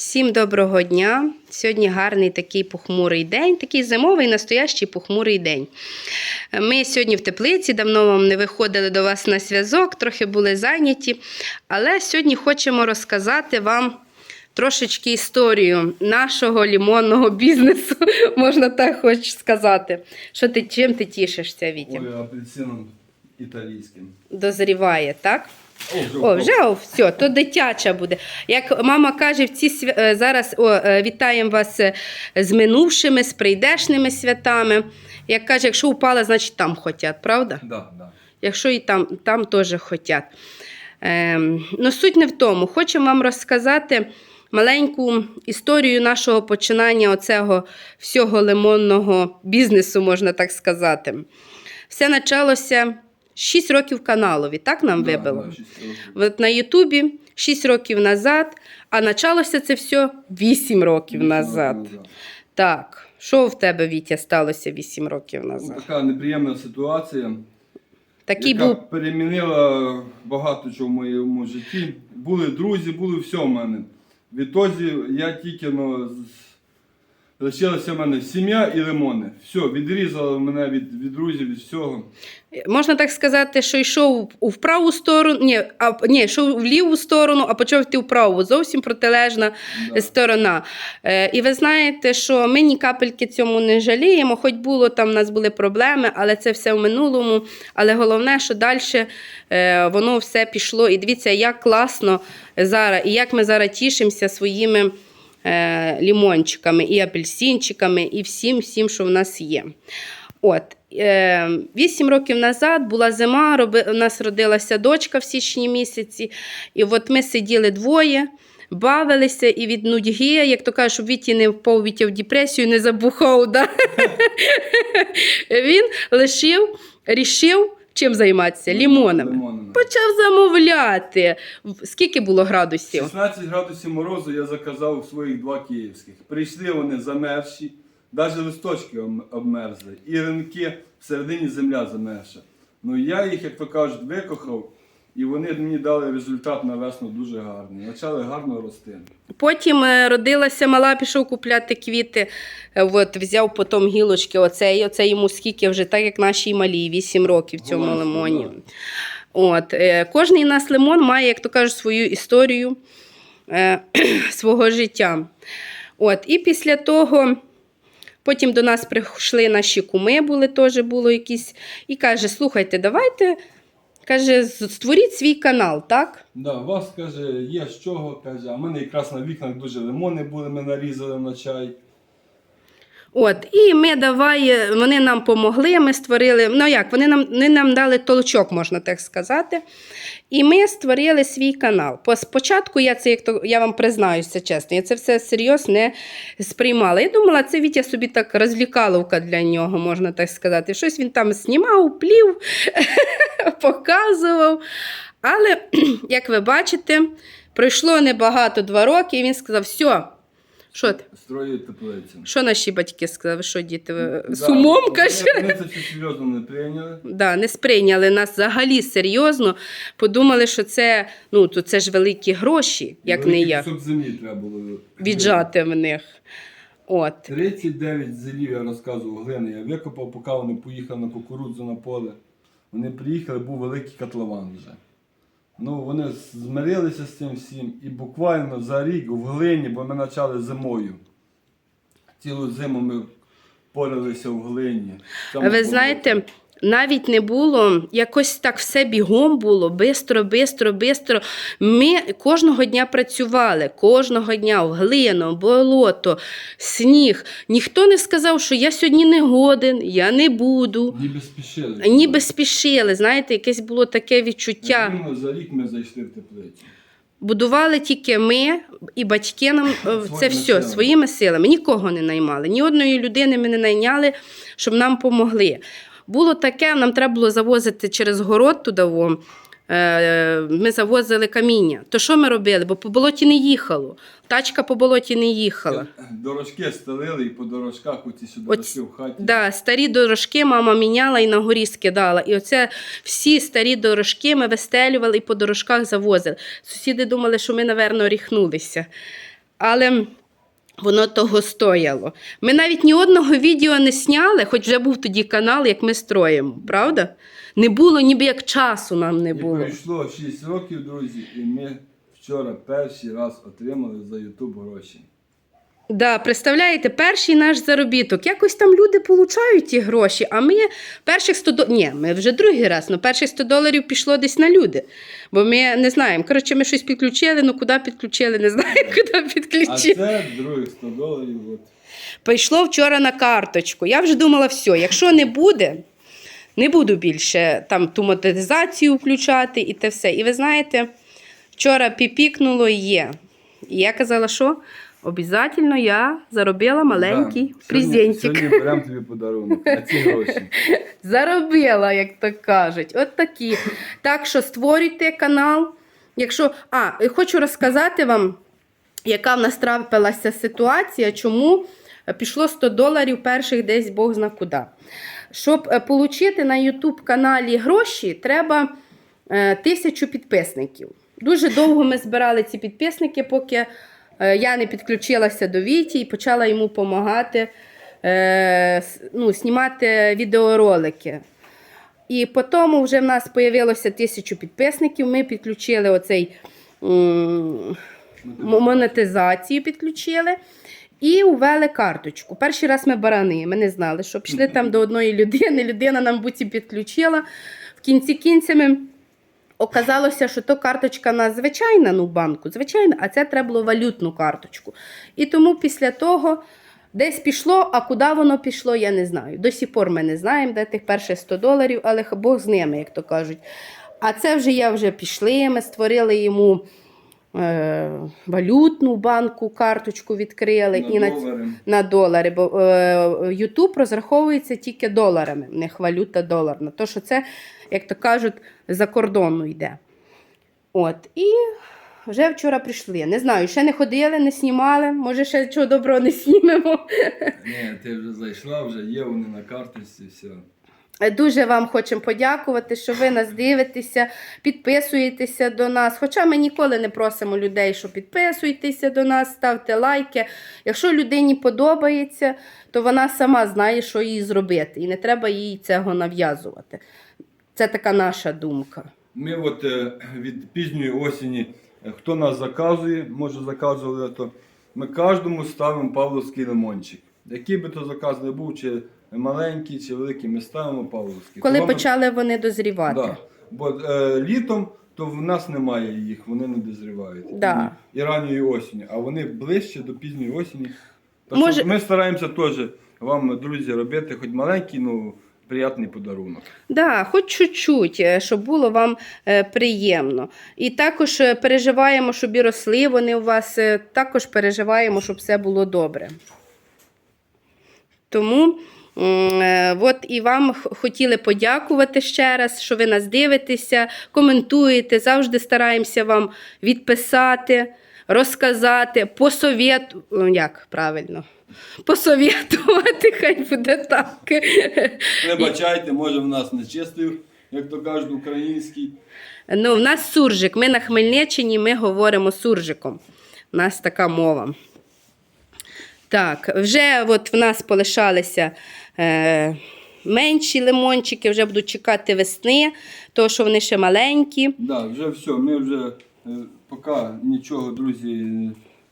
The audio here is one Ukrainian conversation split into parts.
Всім доброго дня. Сьогодні гарний такий похмурий день, такий зимовий, настоящий похмурий день. Ми сьогодні в теплиці, давно вам не виходили до вас на зв'язок, трохи були зайняті. Але сьогодні хочемо розказати вам трошечки історію нашого лімонного бізнесу, можна так хоч сказати. Що ти, чим ти тішишся, Вітя? Ой, апельсином італійським. Дозріває, так? О, вже о, все, то дитяча буде. Як мама каже, в ці свя... е, зараз о, е, вітаємо вас е, з минувшими, з прийдешними святами. Як каже, якщо упала, значить там хотять, правда? Да, да. Якщо і там, там теж хотять. Ем, ну, суть не в тому. Хочу вам розказати маленьку історію нашого починання оцього всього лимонного бізнесу, можна так сказати. Все почалося 6 років каналові, так нам Да, вибило? да. От на Ютубі 6 років назад, а почалося це все 8 років Вісім назад. років назад. Так, що в тебе, Вітя, сталося 8 років Ну, назад? Така неприємна ситуація, Такий яка був перемінила багато чого в моєму житті. Були друзі, були все в мене. Відтоді я тільки ну, лишилася в мене сім'я і лимони. Все, відрізало мене від, від друзів, від всього. Можна так сказати, що йшов у вправу сторону, ні, а, ні, йшов в ліву сторону, а почав йти вправу. Зовсім протилежна Да. сторона. Е, і ви знаєте, що ми ні капельки цьому не жаліємо, хоч було там у нас були проблеми, але це все в минулому. Але головне, що далі е, воно все пішло. І дивіться, як класно зараз, і як ми зараз тішимося своїми лімончиками, і апельсинчиками, і всім, всім, що в нас є. От, е, вісім років назад була зима, у нас родилася дочка в січні місяці, і от ми сиділи двоє. Бавилися і від нудьги, як то кажуть, щоб Віті не впав Вітя в депресію, не забухав. Да? Він лишив, рішив, чим займатися? Лімонами. Лимонами. Почав замовляти. Скільки було градусів? 16 градусів морозу я заказав у своїх два київських. Прийшли вони замерзші, навіть листочки обмерзли, і ринки всередині земля замерзша. Ну я їх, як то кажуть, викохав, і вони мені дали результат на весну дуже гарний. Почали гарно рости. Потім е, родилася мала, пішов купляти квіти. Е, От, взяв потім гілочки. Оцей, оце йому скільки вже, так як нашій малій, 8 років цьому Голландську, лимоні. да. От, е, кожний нас лимон має, як то кажуть, свою історію е, свого життя. От, і після того. Потім до нас прийшли наші куми, були теж було якісь, і каже: слухайте, давайте каже, створіть свій канал, так? Да, у вас каже, є з чого, каже, а в мене якраз на вікнах дуже лимони були, ми нарізали на чай. От, і ми давай, е, вони нам помогли, ми створили, ну як, вони нам, вони нам дали толчок, можна так сказати. І ми створили свій канал. Спочатку я це, як то, я вам признаюся чесно, я це все серйозно не сприймала. Я думала, це Вітя собі так розлікаловка для нього, можна так сказати. Щось він там знімав, плів, показував. Але, як ви бачите, пройшло небагато два роки, і він сказав: все, що ти? Строю теплицю. Що наші батьки сказали? Що діти ви Да, з умом каже? Вони це серйозно не прийняли. Да, не сприйняли нас взагалі серйозно. Подумали, що це, ну, то це ж великі гроші, як не Великий я, кусок землі треба було віджати в них. От. 39 зелів я розказував глини. Я викопав, поки вони поїхали на кукурудзу на поле. Вони приїхали, був великий котлован вже. Ну, вони змирилися з цим всім і буквально за рік в глині, бо ми почали зимою. Цілу зиму ми поралися в глині. Там Ви знаєте, навіть не було, якось так все бігом було, бистро, бистро, бистро. Ми кожного дня працювали, кожного дня в глину, болото, сніг. Ніхто не сказав, що я сьогодні не годен, я не буду. Ніби спішили. Ніби спішили, знаєте, якесь було таке відчуття. За рік ми зайшли в теплицю. Будували тільки ми і батьки нам е, це все силами. своїми силами. Нікого не наймали. Ні одної людини ми не найняли, щоб нам помогли. Було таке, нам треба було завозити через город туди. е, Ми завозили каміння. То що ми робили? Бо по болоті не їхало. Тачка по болоті не їхала. Дорожки стелили і по дорожках оці сюди От, в хаті. Да, старі дорожки мама міняла і на горі скидала. І оце всі старі дорожки ми вистелювали і по дорожках завозили. Сусіди думали, що ми, напевно, ріхнулися. але воно того стояло. Ми навіть ні одного відео не сняли, хоч вже був тоді канал, як ми строїмо, правда? Не було, ніби як часу нам не І було. пройшло 6 років, друзі, і ми вчора перший раз отримали за Ютуб гроші. Да, представляєте, перший наш заробіток. Якось там люди получають ті гроші, а ми перших 100 доларів. Ні, ми вже другий раз, але перших 100 доларів пішло десь на люди. Бо ми не знаємо. Коротше, ми щось підключили, ну куди підключили, не знаю, куди А це других 100 доларів. От. Прийшло вчора на карточку. Я вже думала, все, якщо не буде, не буду більше там ту монетизацію включати і те все. І ви знаєте, вчора піпікнуло є. І я казала, що обов'язково я заробила маленький Да. презентик. Сьогодні, сьогодні беремо тобі подарунок на ці гроші. Заробила, як то кажуть. От такі. Так що створюйте канал. Якщо... А, хочу розказати вам, яка в нас трапилася ситуація, чому пішло 100 доларів перших десь Бог зна куди. Щоб отримати на YouTube каналі гроші, треба е, тисячу підписників. Дуже довго ми збирали ці підписники, поки е, я не підключилася до Віті і почала йому допомагати е, ну, знімати відеоролики. І потім вже в нас з'явилося тисячу підписників. Ми підключили оцей монетизацію підключили і ввели карточку. Перший раз ми барани, ми не знали, що пішли там до одної людини. Людина нам буці підключила. В кінці кінцями оказалося, що то карточка в нас звичайна ну, банку, звичайна, а це треба було валютну карточку. І тому після того. Десь пішло, а куди воно пішло, я не знаю. До сих пор ми не знаємо, де тих перших 100 доларів, але Бог з ними, як то кажуть. А це вже я вже пішли, ми створили йому е, валютну банку, карточку відкрили На і на, долари. на долари. Бо е, YouTube розраховується тільки доларами, в них валюта доларна. То, що це, як то кажуть, за кордону йде. От. І вже вчора прийшли. Не знаю, ще не ходили, не знімали. Може, ще чого доброго не знімемо. Ні, ти вже зайшла, вже є вони на карточці, все. Дуже вам хочемо подякувати, що ви нас дивитеся, підписуєтеся до нас. Хоча ми ніколи не просимо людей, що підписуйтеся до нас, ставте лайки. Якщо людині подобається, то вона сама знає, що їй зробити, і не треба їй цього нав'язувати. Це така наша думка. Ми от е, від пізньої осені, е, хто нас заказує, може заказували, то ми кожному ставимо павловський лимончик. Який би то заказ не був, чи маленький, чи великий, ми ставимо павловський. Коли Тому ми- почали вони дозрівати. Да. Бо е, літом то в нас немає їх, вони не дозрівають. Да. І, і ранньої осені, а вони ближче до пізньої осені. Так Може- ми стараємося теж вам, друзі, робити хоч маленький, ну приятний подарунок. Да, хоч чуть-чуть, е, щоб було вам е, приємно. І також е, переживаємо, щоб і росли вони у вас, також переживаємо, щоб все було добре. Тому от і вам хотіли подякувати ще раз, що ви нас дивитеся, коментуєте. Завжди стараємося вам відписати, розказати, посовєту... ну, як правильно? Посовєтувати, хай буде так. Вибачайте, може в нас не чистий, як то кажуть, український. Ну, в нас суржик. Ми на Хмельниччині ми говоримо суржиком. У нас така мова. Так, вже от в нас полишалися е, менші лимончики, вже будуть чекати весни, тому що вони ще маленькі. Да, вже все, ми вже поки нічого, друзі,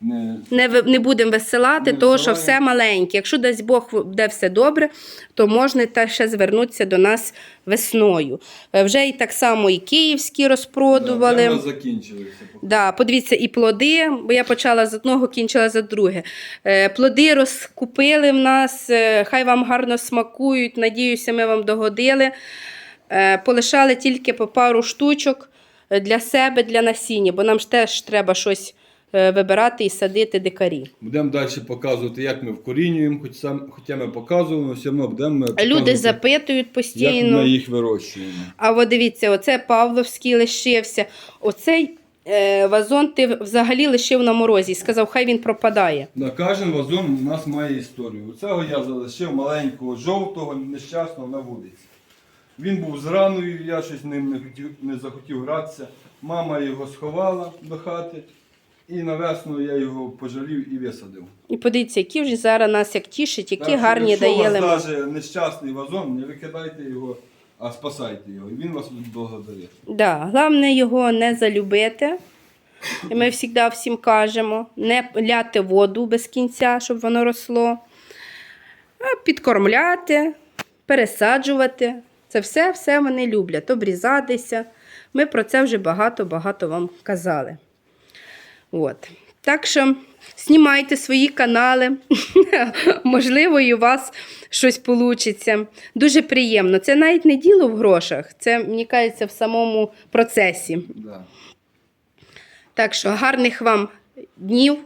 не. Не, не будемо висилати, Не тому що все маленьке. Якщо дасть Бог буде все добре, то можна та ще звернутися до нас весною. Е, Вже і так само і київські розпродували. нас закінчилися. Да, подивіться, і плоди, бо я почала з одного, кінчила за друге. Е, плоди розкупили в нас, е, хай вам гарно смакують. Надіюся, ми вам догодили. Е, полишали тільки по пару штучок е, для себе, для насіння, бо нам ж теж треба щось е, вибирати і садити дикарі. Будемо далі показувати, як ми вкорінюємо, хоч сам, хоча ми але все одно будемо Люди показувати, запитують як постійно. ми їх вирощуємо. А от дивіться, оце Павловський лишився. Оцей е, вазон ти взагалі лишив на морозі. Сказав, хай він пропадає. На кожен вазон у нас має історію. Оцього я залишив маленького жовтого, нещасного на вулиці. Він був з раною, я щось ним не, хотів, не захотів гратися. Мама його сховала до хати. І на весну я його пожалів і висадив. І подивіться, які вже зараз нас як тішить, які Так що, гарні якщо дає у вас лимон. навіть нещасний вазон, не викидайте його, а спасайте його. І він вас благодарить. Да, головне його не залюбити. І ми завжди всім кажемо, не ляти воду без кінця, щоб воно росло, а підкормляти, пересаджувати. Це все, все вони люблять, обрізатися. Ми про це вже багато-багато вам казали. От. Так що знімайте свої канали. Можливо, і у вас щось вийде. Дуже приємно. Це навіть не діло в грошах, це, мені кажеться, в самому процесі. Да. Так що гарних вам днів.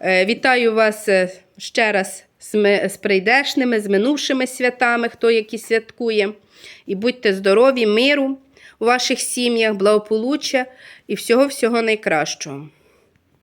Е, Вітаю вас е, ще раз з прийдешними, з минувшими святами, хто які святкує. І будьте здорові, миру у ваших сім'ях, благополуччя і всього-всього найкращого.